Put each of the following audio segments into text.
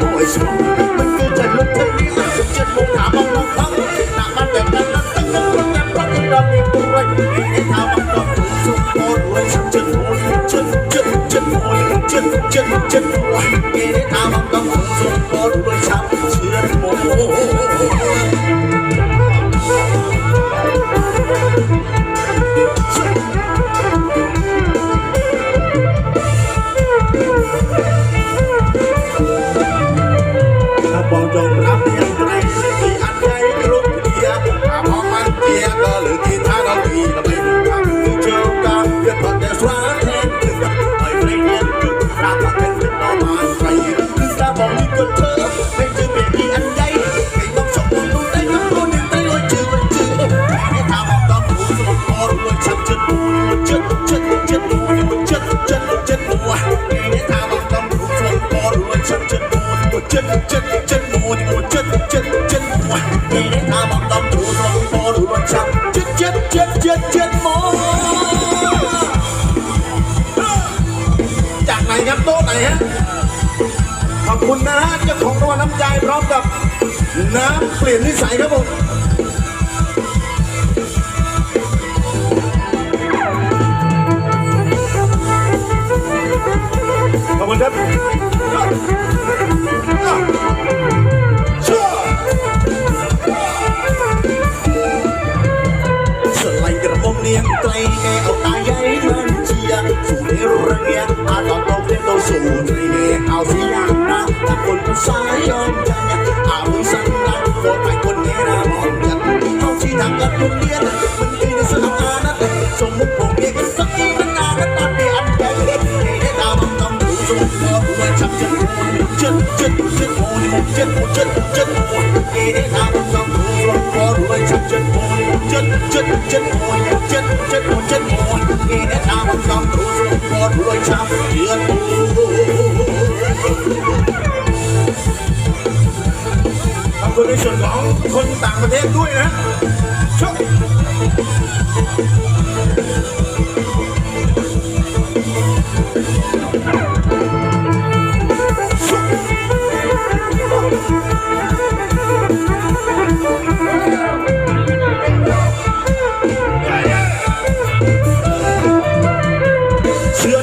hội xuống mình cứ trời lúc thế đi mình sụp chân mong cả mong mong khóc nạ mắt đẹp nắng nắng tăng nắng nắng nắng quá cơn đau đi cùng anh đi đi thao bằng cầm xuống môi đuôi xuống chân môi chân chân chân môi chân chân chân môi đi đi thao bằng cầm xuống môi Yeah, ต๊ะไหนฮะ ขอบคุณนะฮะเจ้าของรางวัลน้ำใจพร้อมกับน้ำเปลี่ยนนิสัยครับผมขอบคุณครับ ขอบคุณในส่วนของคนต่างประเทศด้วยนะชอบ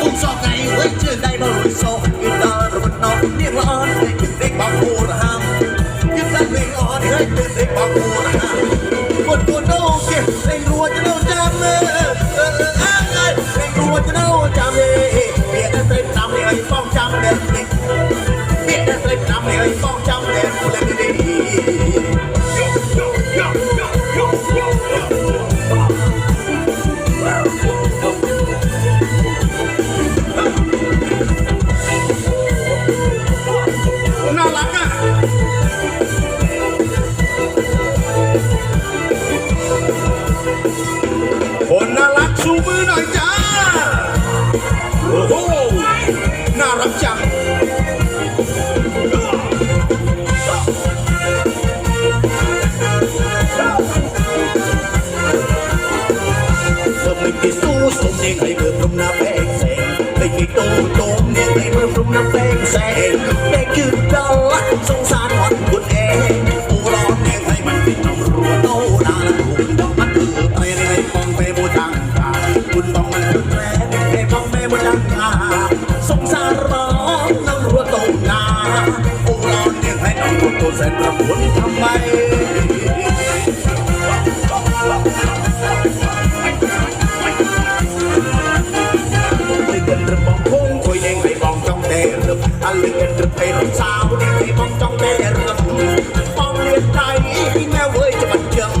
cũng do ngày vẫn chưa đây bao rồi so người ta rồi vẫn nó biết là ơn thì mình đánh bao cô là ham biết là mình ở thì hãy tự đánh bao cô là ham một cô đâu kìa đánh đùa cho đâu chăm đánh đùa cho đâu chăm biết là tên năm thì ấy phong chăm đẹp biết là tên năm thì ấy phong chăm đẹp của lên đi ไอ้เนียเมือพรุมหน้าแป้งแสงไม่คิดโตโตันรึบองคุ้งคุยเองไม่บองจองเตรึบอันลึกันรึบเป็นสาวเด็กไม่บองจองเตรึบบองเลียนใจที่แม่เว้ยจะบันเจิง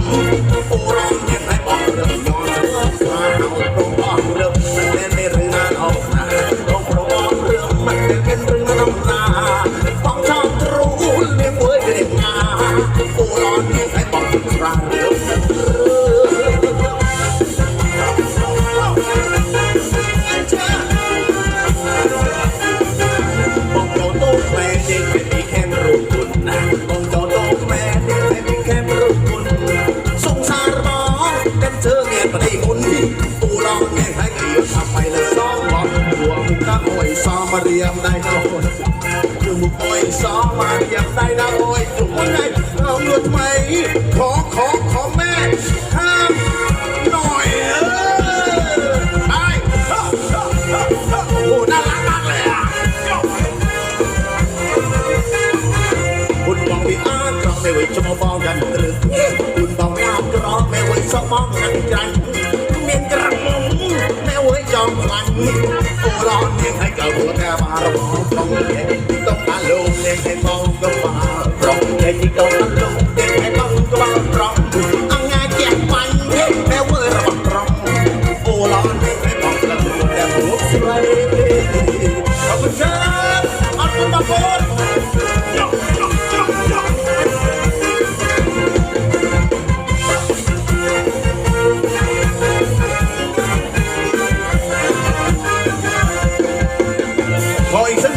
โอ้ร้องยังไม่บองรึบยอมรึบมาเอาตรงบองรึบมันเป็นเรื่องงานออกนะตรงตรงบองรึบมันเป็นเรื่องงานออกนะ เดียมได้นะโอยคือมุกโอยซ้อมมาเรียมได้นะโอยจุกวันไหนเอาเลือดไหมขอขอขอแม่ห้ามหน่อยเออไปโอ้น่ารักมากเลยอะคุณบอกไม่อาจเราไม่ไหวจะมาบอกกันตรึกคุณบอกไม่อาจเราไม่ไหวสมองกันจันเมียนกระมุงไม่ไหวจอมควันโอ้ร้อน ยังให้กับหัวแทบาราบอกตรงเด็กต้องอารมณ์เด็กให้มองก็มาตรงเด็กที่ต้องอารมณ์เด็กให้มองก็มาตรงอางาแจกมันแม่เว้ยระวังตรงโอ้ร้อนยังให้มองกระดูกแต่หัวสวยขอบคุณครับ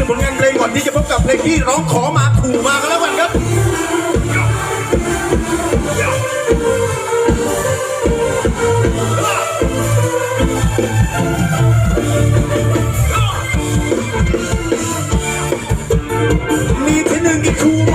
ึ่งผลงานเพลงก่อนที่จะพบกับเพลงที่ร้องขอมาขู่มากันแล้วกันครับมีที่หนึ่งอีกคูโม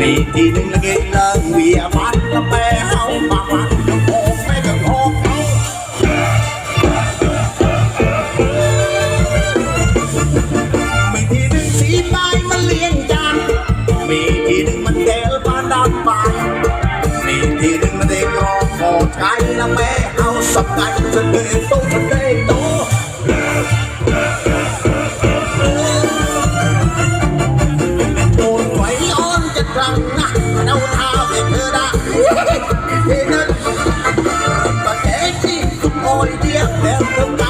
มีทีหนึ่งละเกงเลิงเวียบันละแม่เฮาปากมันยังโงแม่ยังโงเฮามีทีหนึ่งสีใบมันเลี้ยงจานมีทีหนึ่งมันแก้วปลาดำบานมีทีหนึ่งมันเด็กรอโคตรไกละแม่เฮาสับไก่จะเดินโตจะเดินโตโด อไ